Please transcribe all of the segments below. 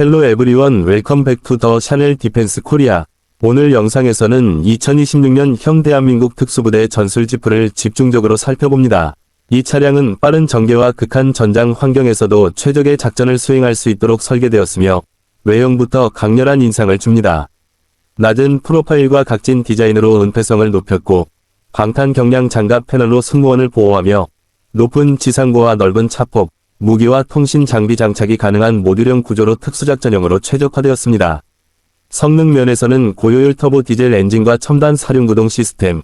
헬로 에브리원 웰컴 백 투 더 샤넬 디펜스 코리아. 오늘 영상에서는 2026년 형 대한민국 특수부대 전술 지프를 집중적으로 살펴봅니다. 이 차량은 빠른 전개와 극한 전장 환경에서도 최적의 작전을 수행할 수 있도록 설계되었으며 외형부터 강렬한 인상을 줍니다. 낮은 프로파일과 각진 디자인으로 은폐성을 높였고 방탄 경량 장갑 패널로 승무원을 보호하며 높은 지상고와 넓은 차폭, 무기와 통신 장비 장착이 가능한 모듈형 구조로 특수작전용으로 최적화되었습니다. 성능 면에서는 고효율 터보 디젤 엔진과 첨단 사륜구동 시스템,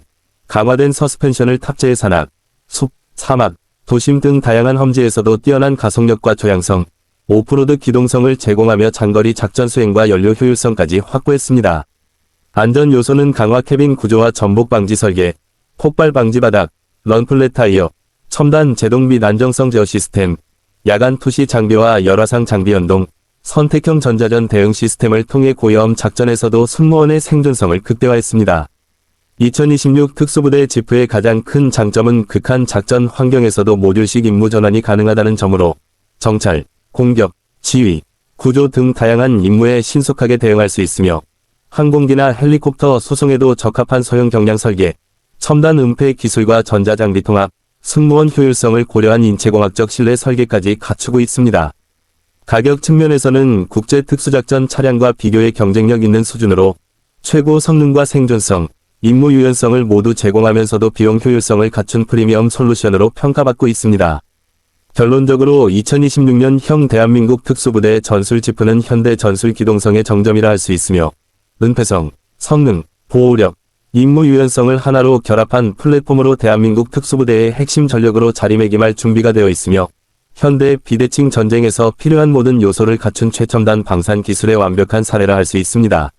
강화된 서스펜션을 탑재해 산악, 숲, 사막, 도심 등 다양한 험지에서도 뛰어난 가속력과 조향성, 오프로드 기동성을 제공하며 장거리 작전 수행과 연료 효율성까지 확보했습니다. 안전 요소는 강화 캐빈 구조와 전복 방지 설계, 폭발 방지 바닥, 런플랫 타이어, 첨단 제동 및 안정성 제어 시스템, 야간 투시 장비와 열화상 장비 연동, 선택형 전자전 대응 시스템을 통해 고위험 작전에서도 승무원의 생존성을 극대화했습니다. 2026 특수부대 지프의 가장 큰 장점은 극한 작전 환경에서도 모듈식 임무 전환이 가능하다는 점으로 정찰, 공격, 지휘, 구조 등 다양한 임무에 신속하게 대응할 수 있으며 항공기나 헬리콥터 수송에도 적합한 소형 경량 설계, 첨단 은폐 기술과 전자장비 통합, 승무원 효율성을 고려한 인체공학적 실내 설계까지 갖추고 있습니다. 가격 측면에서는 국제 특수작전 차량과 비교의 경쟁력 있는 수준으로 최고 성능과 생존성, 임무 유연성을 모두 제공하면서도 비용 효율성을 갖춘 프리미엄 솔루션으로 평가받고 있습니다. 결론적으로 2026년 형 대한민국 특수부대 전술 지프는 현대 전술 기동성의 정점이라 할 수 있으며 은폐성, 성능, 보호력, 임무 유연성을 하나로 결합한 플랫폼으로 대한민국 특수부대의 핵심 전력으로 자리매김할 준비가 되어 있으며 현대 비대칭 전쟁에서 필요한 모든 요소를 갖춘 최첨단 방산 기술의 완벽한 사례라 할 수 있습니다.